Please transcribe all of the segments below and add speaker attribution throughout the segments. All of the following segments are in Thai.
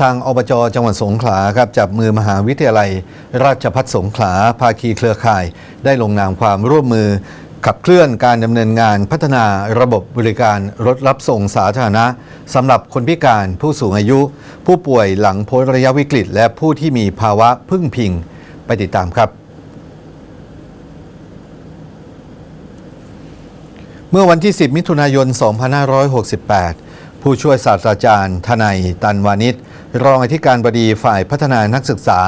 Speaker 1: ทางอบจจังหวัดสงขลาครับจับมือมหาวิทยาลัย ราชพัฒสงขลาภาคีเครือข่าย ได้ลงนามความร่วมมือ ขับเคลื่อนการดำเนินงานพัฒนาระบบบริการรถรับส่งสาธารณะสำหรับคนพิการผู้สูงอายุ ผู้ป่วยหลังพ้นระยะวิกฤต และผู้ที่มีภาวะพึ่งพิง ไปติดตามครับเมื่อวันที่ 10 มิถุนายน 2568 ผู้ช่วยศาสตราจารย์ทนายตันวานิชรองอธิการบดีฝ่ายพัฒนานักศึกษา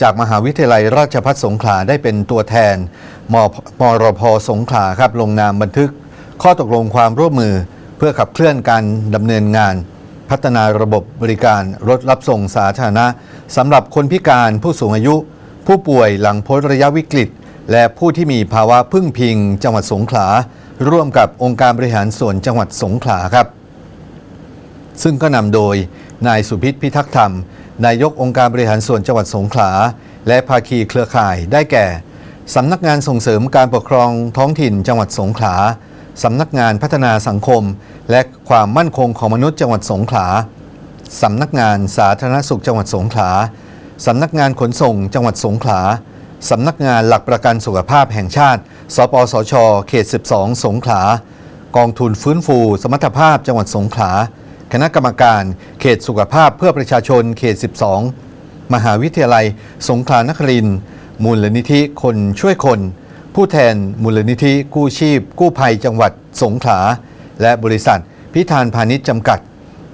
Speaker 1: จากมหาวิทยาลัยราชภัฏสงขลาได้เป็นตัวแทนมมรพสงขลาครับลงนามบันทึก ข้อตกลงความร่วมมือเพื่อขับเคลื่อนการดำเนินงาน พัฒนาระบบบริการรถรับส่งสาธารณะสำหรับคนพิการผู้สูงอายุ ผู้ป่วยหลังพ้นระยะวิกฤต และผู้ที่มีภาวะพึ่งพิง จังหวัดสงขลาร่วมกับองค์การบริหารส่วนจังหวัดสงขลาครับ ซึ่งก็นำโดยนายสุพิษพิทักษ์ธรรม นายกองค์การบริหารส่วนจังหวัดสงขลา และภาคีเครือข่ายได้แก่สำนักงานส่งเสริมการปกครองท้องถิ่นจังหวัดสงขลาสำนักงานพัฒนาสังคม และความมั่นคงของมนุษย์จังหวัดสงขลาสำนักงานสาธารณสุขจังหวัดสงขลาสำนักงานขนส่งจังหวัดสงขลาสำนักงานหลักประกันสุขภาพแห่งชาติ สปสช เขต 12 สงขลา กองทุนฟื้นฟู สมรรถภาพจังหวัดสงขลา คณะกรรมการ เขตสุขภาพเพื่อประชาชนเขต 12 มหาวิทยาลัย สงขลานครินทร์มูลนิธิคนช่วยคน ผู้แทนมูลนิธิกู้ชีพ กู้ภัยจังหวัดสงขลา และบริษัท พิธานพาณิชย์จำกัด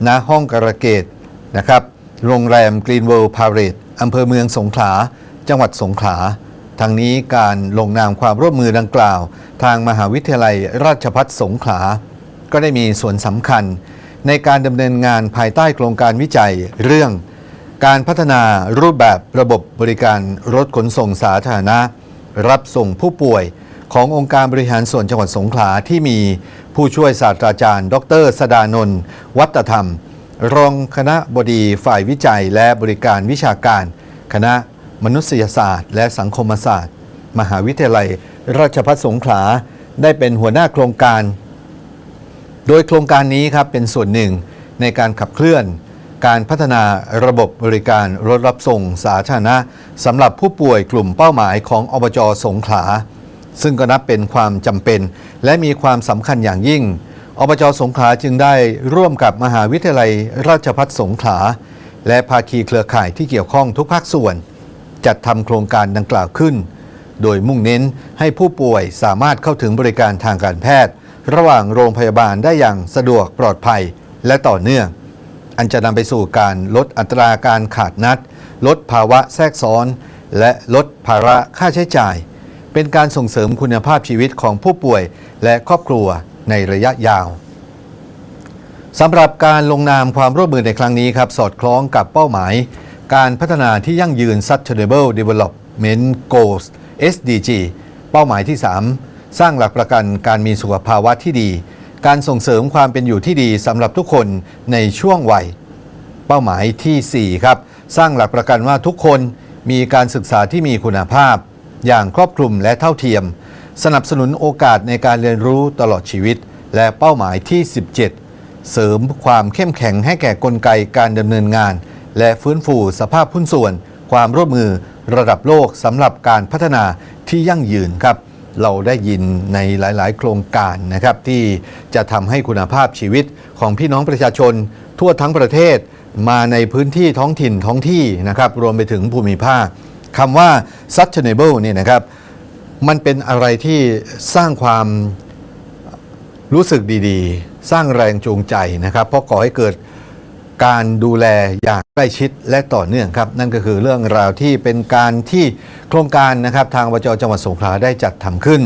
Speaker 1: ณ ห้องกระเกตนะครับ โรงแรมกรีนเวิลด์พาเรตอำเภอเมืองสงขลา จังหวัดสงขลาทางนี้การลงนามความร่วมมือดังกล่าว ทางมหาวิทยาลัยราชพัฒสงขลา ก็ได้มีส่วนสำคัญ ในการดำเนินงานภายใต้โครงการวิจัยเรื่อง การพัฒนารูปแบบระบบบริการรถขนส่งสาธารณะ รับส่งผู้ป่วยขององค์การบริหารส่วนจังหวัดสงขลาที่มีผู้ช่วยศาสตราจารย์ ดรสดานนท์วัตธรรม รองคณะบดีฝ่ายวิจัยและบริการวิชาการ คณะมนุษยศาสตร์ และสังคมศาสตร์ มหาวิทยาลัย ราชภัฏสงขลา ได้เป็นหัวหน้าโครงการ โดยโครงการนี้ครับเป็นส่วนหนึ่งในการขับเคลื่อนการพัฒนาระบบบริการรถรับส่งสาธารณะสำหรับผู้ป่วยกลุ่มเป้าหมายของอบจสงขลา ซึ่งก็นับเป็นความจำเป็น และมีความสำคัญอย่างยิ่ง อบจสงขลาจึงได้ร่วมกับมหาวิทยาลัยราชภัฏสงขลา และภาคีเครือข่ายที่เกี่ยวข้องทุกภาคส่วน จัดทำโครงการดังกล่าวขึ้น โดยมุ่งเน้นให้ผู้ป่วยสามารถเข้าถึงบริการทางการแพทย์ ระหว่างโรงพยาบาลได้อย่างสะดวกปลอดภัยและต่อเนื่อง อันจะนำไปสู่การลดอัตราการขาดนัด ลดภาวะแทรกซ้อน และลดภาระค่าใช้จ่าย เป็นการส่งเสริมคุณภาพชีวิตของผู้ป่วยและครอบครัวในระยะยาวสำหรับการลงนามความร่วมมือในครั้งนี้ครับ สอดคล้องกับเป้าหมาย การพัฒนาที่ยั่งยืน Sustainable Development Goals SDG เป้าหมายที่ 3 สร้างหลักประกันการมีสุขภาวะที่ดี การส่งเสริมความเป็นอยู่ที่ดีสำหรับทุกคนในช่วงวัย เป้าหมายทีสี่ 4 ครับ สร้างหลักประกันว่าทุกคนมีการศึกษาที่มีคุณภาพ อย่างครอบคลุมและเท่าเทียม สนับสนุนโอกาสในการเรียนรู้ตลอดชีวิต และเป้าหมายที่ 17 เสริมความเข้มแข็งให้แก่กลไกการดำเนินงาน และฟื้นฟูสภาพหุ้นส่วน ความร่วมมือระดับโลกสำหรับการพัฒนาที่ยั่งยืนครับ เราได้ยินในหลาย ๆ โครงการนะครับ ที่จะทำให้คุณภาพชีวิตของพี่น้องประชาชน ทั่วทั้งประเทศมาในพื้นที่ท้องถิ่นท้องที่นะครับ รวมไปถึงภูมิภาคคำว่า sustainable เนี่ยนะครับ มันเป็นอะไรที่สร้างความรู้สึกดี ๆ สร้างแรงจูงใจนะครับ เพราะก่อให้เกิด การดูแลอย่างใกล้ชิดและต่อเนื่องครับ นั่นก็คือเรื่องราวที่เป็นการที่โครงการนะครับทางวจจังหวัดสงขลาได้จัดทำขึ้น